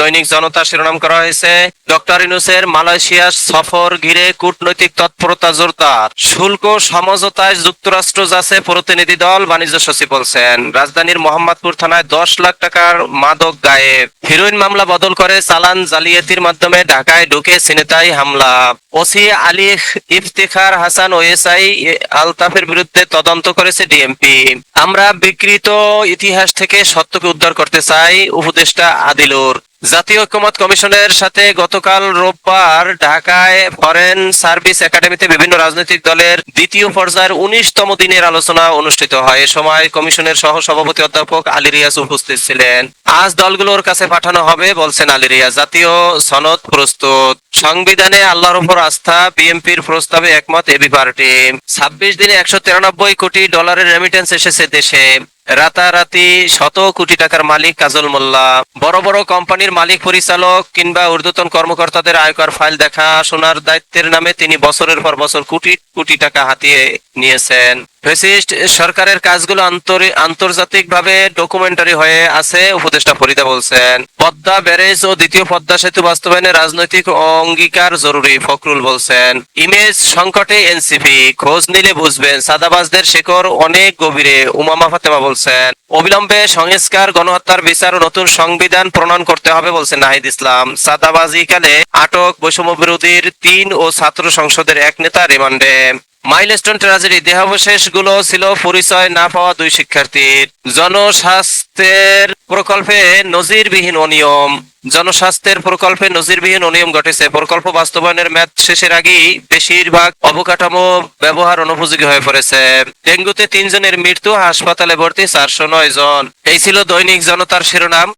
দৈনিক জনতা শিরোনাম করা হয়েছে। ডক্টর ইনুসের মালয়েশিয়া সফর ঘিরে কূটনৈতিক তৎপরতা জোরদার। শুল্ক সমঝোতায় যুক্তরাষ্ট্র যাচ্ছে প্রতিনিধি দল, বাণিজ্য সচিব বলছেন। রাজধানীর মোহাম্মদপুর থানায় দশ লাখ টাকার মাদক গায়েব। হিরোইন মামলা বদল করে চালান জালিয়াতির মাধ্যমে ঢাকায় ঢুকে সিনেতাই হামলা। ওসি আলী ইফতিখার হাসান ওএসআই আলতাফের বিরুদ্ধে তদন্ত করেছে ডিএমপি। আমরা বিকৃত ইতিহাস থেকে সত্যকে উদ্ধার করতে চাই, উপদেষ্টা আদিলুর। জাতীয় ঐক্যমত কমিশনের সাথে গতকাল রোববার ঢাকায় ফরেন সার্ভিস একাডেমিতে বিভিন্ন রাজনৈতিক দলের দ্বিতীয় পর্যায়ের উনিশতম দিনের আলোচনা অনুষ্ঠিত হয়। এ সময় কমিশনের সহ সভাপতি অধ্যাপক আলী রিয়াজ উপস্থিত ছিলেন। আজ দলগুলোর কাছে পাঠানো হবে, বলছেন আলী রিয়াজ, জাতীয় সনদ প্রস্তুত। সংবিধানে আল্লাহর উপর আস্থা, বিএনপির প্রস্তাবে একমত এবি পার্টি। ছাব্বিশ দিনে একশো তিরানব্বই কোটি ডলারের রেমিটেন্স এসেছে দেশে। রাতারাতি শত কোটি টাকার মালিক কাজল মোল্লা। বড় বড় কোম্পানির মালিক পরিচালক কিংবা ঊর্ধ্বতন কর্মকর্তাদের আয়কর ফাইল দেখা শোনার দায়িত্বের নামে তিনি বছরের পর বছর কোটি কোটি টাকা হাতিয়ে নিয়েছেন। ফেসিস্ট সরকারের কাজগুলো আন্তরি- আন্তর্জাতিকভাবে ডকুমেন্টারি হয়ে আছে, উপদেষ্টা ফরিদা বলছেন। পদ্মা ব্যারেজ ও দ্বিতীয় পদ্মা সেতু বাস্তবায়নে রাজনৈতিক অঙ্গীকার জরুরি, ফখরুল বলছেন। ইমেজ সংকটে এনসিপি, খোঁজ নিলে বুঝবেন সাদাবাজদের শেকড় অনেক গভীরে, উমামা ফাতেমা বলছেন। অবিলম্বে সংস্কার, গণহত্যার বিচার ও নতুন সংবিধান প্রণয়ন করতে হবে বলছেন নাহিদ ইসলাম। সাদাবাজি কালে আটক বৈষম্য বিরোধীর তিন ও ছাত্র সংসদের এক নেতা রিমান্ডে। মাইলস্টোন ট্রাজেডি দেহাবশেষগুলো ছিল পরিচয় না পাওয়া দুই শিক্ষার্থীর। জনস্বাস্থ্যের প্রকল্পে নজিরবিহীন অনিয়ম। জনস্বাস্থ্যের প্রকল্পে নজিরবিহীন অনিয়ম ঘটেছে। প্রকল্প বাস্তবায়নের মেয়াদ শেষের আগেই বেশিরভাগ অবকাঠামো ব্যবহার অনুপযোগী হয়ে পড়েছে। ডেঙ্গুতে তিনজনের মৃত্যু, হাসপাতালে ভর্তি চারশো নয় জন। এই ছিল দৈনিক জনতার শিরোনাম।